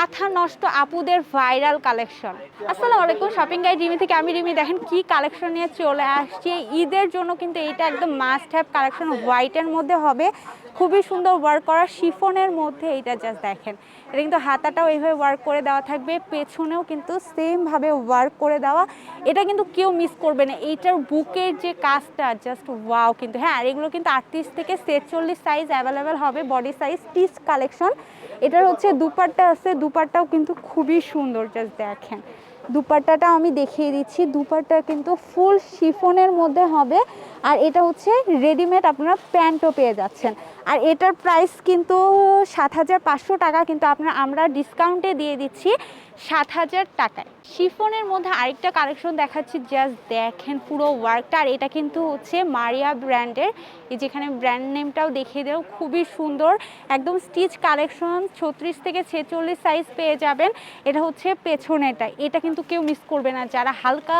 মাথা নষ্ট আপুদের ভাইরাল কালেকশন। আসসালামু আলাইকুম শপিং গাইড রিমি থেকে আমি রিমি। দেখেন কি কালেকশন নিয়ে চলে আসছি। ঈদের জন্য কিন্তু এটা একদম মাস্ট হ্যাভ কালেকশন। হোয়াইটের মধ্যে হবে। খুবই সুন্দর ওয়ার্ক করা। শিফনের মধ্যে এটা জাস্ট দেখেন। এটা কিন্তু হাতাটাও এইভাবে ওয়ার্ক করে দেওয়া থাকবে। পেছনেও কিন্তু সেমভাবে ওয়ার্ক করে দেওয়া। এটা কিন্তু কেউ মিস করবে না। এইটার বুকের যে কাজটা জাস্ট ওয়াও কিন্তু। হ্যাঁ আর এগুলো কিন্তু আটত্রিশ থেকে ছেচল্লিশ সাইজ অ্যাভেলেবেল হবে। বডি সাইজ টিস কালেকশন। এটার হচ্ছে দুপাট্টা আছে দুপাট্টাও কিন্তু খুবই সুন্দর জাস্ট দেখেন। দুপাট্টাটা আমি দেখিয়ে দিচ্ছি। দুপাট্টা কিন্তু ফুল শিফনের মধ্যে হবে। আর এটা হচ্ছে রেডিমেড আপনারা প্যান্টও পেয়ে যাচ্ছেন। আর এটার প্রাইস কিন্তু সাত হাজার পাঁচশো টাকা, কিন্তু আপনার আমরা ডিসকাউন্টে দিয়ে দিচ্ছি সাত হাজার টাকায়। শিফনের মধ্যে আরেকটা কালেকশন দেখাচ্ছি জাস্ট দেখেন পুরো ওয়ার্কটা আর এটা কিন্তু হচ্ছে মারিয়া ব্র্যান্ডের, এই যেখানে ব্র্যান্ড নেমটাও দেখিয়ে দেও খুবই সুন্দর। একদম স্টিচ কালেকশন ছত্রিশ থেকে ছেচল্লিশ সাইজ পেয়ে যাবেন। এটা হচ্ছে পেছনেটা এটা কিন্তু কেউ মিস করবে না। যারা হালকা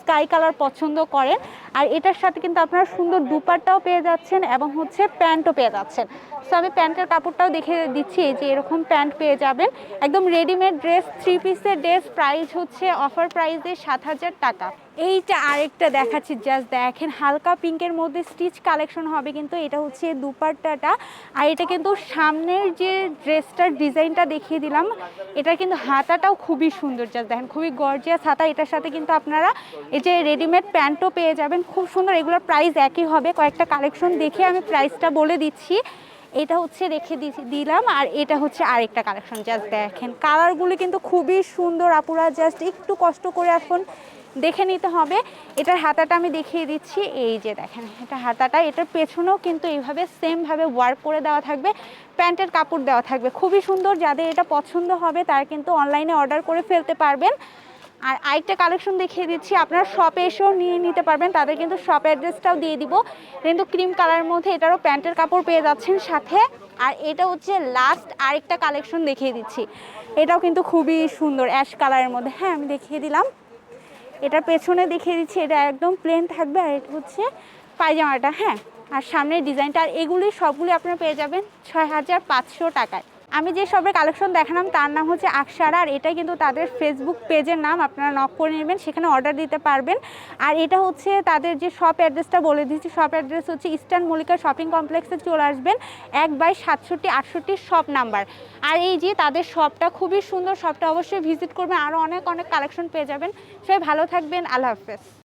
স্কাই কালার পছন্দ করেন আর এটার সাথে কিন্তু আপনারা সুন্দর দুপাট্টাও পেয়ে যাচ্ছেন এবং হচ্ছে প্যান্টও পেয়ে যাচ্ছেন। সো আমি প্যান্টের কাপড়টাও দেখে দিচ্ছি যে এরকম প্যান্ট পেয়ে যাবেন। একদম রেডিমেড ড্রেস থ্রি পিসের ড্রেস প্রাইস হচ্ছে অফার প্রাইসে সাত হাজার টাকা। এইটা আরেকটা দেখাচ্ছি জাস্ট দেখেন, হালকা পিঙ্কের মধ্যে স্টিচ কালেকশন হবে কিন্তু এটা হচ্ছে দুপাট্টাটা। আর এটা কিন্তু সামনের যে ড্রেসটার ডিজাইনটা দেখিয়ে দিলাম, এটা কিন্তু হাতাটাও খুবই সুন্দর জাস্ট দেখেন, খুবই গর্জিয়াস হাতা। এটার সাথে কিন্তু আপনারা এই যে রেডিমেড প্যান্টও পেয়ে যাবেন, খুব সুন্দর। এগুলোর প্রাইস একই হবে। কয়েকটা কালেকশন দেখে আমি প্রাইসটা বলে দিচ্ছি। এটা হচ্ছে রেখে দিলাম আর এটা হচ্ছে আরেকটা কালেকশন জাস্ট দেখেন। কালারগুলো কিন্তু খুবই সুন্দর আপুরা জাস্ট একটু কষ্ট করে এখন দেখে নিতে হবে। এটার হাতাটা আমি দেখিয়ে দিচ্ছি, এই যে দেখেন, এটা হাতাটা, এটার পেছনেও কিন্তু এইভাবে সেমভাবে ওয়ার্ক করে দেওয়া থাকবে, প্যান্টের কাপড় দেওয়া থাকবে। খুবই সুন্দর, যাদের এটা পছন্দ হবে, তারা কিন্তু অনলাইনে অর্ডার করে ফেলতে পারবেন। আর আরেকটা কালেকশন দেখিয়ে দিচ্ছি। আপনারা শপে এসেও নিয়ে নিতে পারবেন। তাদের কিন্তু শপ অ্যাড্রেসটাও দিয়ে দিব। কিন্তু ক্রিম কালারের মধ্যে এটারও প্যান্টের কাপড় পেয়ে যাচ্ছেন সাথে। আর এটা হচ্ছে লাস্ট আরেকটা কালেকশন দেখিয়ে দিচ্ছি। এটাও কিন্তু খুবই সুন্দর অ্যাশ কালারের মধ্যে। হ্যাঁ আমি দেখিয়ে দিলাম। এটার পেছনে দেখিয়ে দিচ্ছি, এটা একদম প্লেন থাকবে। আর এটা হচ্ছে পায়জামাটা। হ্যাঁ আর সামনের ডিজাইনটা আর এগুলি সবগুলি আপনারা পেয়ে যাবেন ছয় হাজার পাঁচশো টাকায়। আমি যে সবের কালেকশন দেখালাম, তার নাম হচ্ছে আকসারা আর এটা কিন্তু তাদের ফেসবুক পেজের নাম, আপনারা নক করে নেবেন, সেখানে অর্ডার দিতে পারবেন। আর এটা হচ্ছে তাদের যে শপ অ্যাড্রেসটা বলে দিচ্ছি শপ অ্যাড্রেস হচ্ছে ইস্টার্ন মল্লিকা শপিং কমপ্লেক্সে চলে আসবেন, এক বাই সাতষট্টি, আটষট্টি শপ নাম্বার আর এই যে তাদের শপটা খুবই সুন্দর শপটা অবশ্যই ভিজিট করবেন আরও অনেক অনেক কালেকশন পেয়ে যাবেন। সবাই ভালো থাকবেন, আল্লাহ হাফেজ।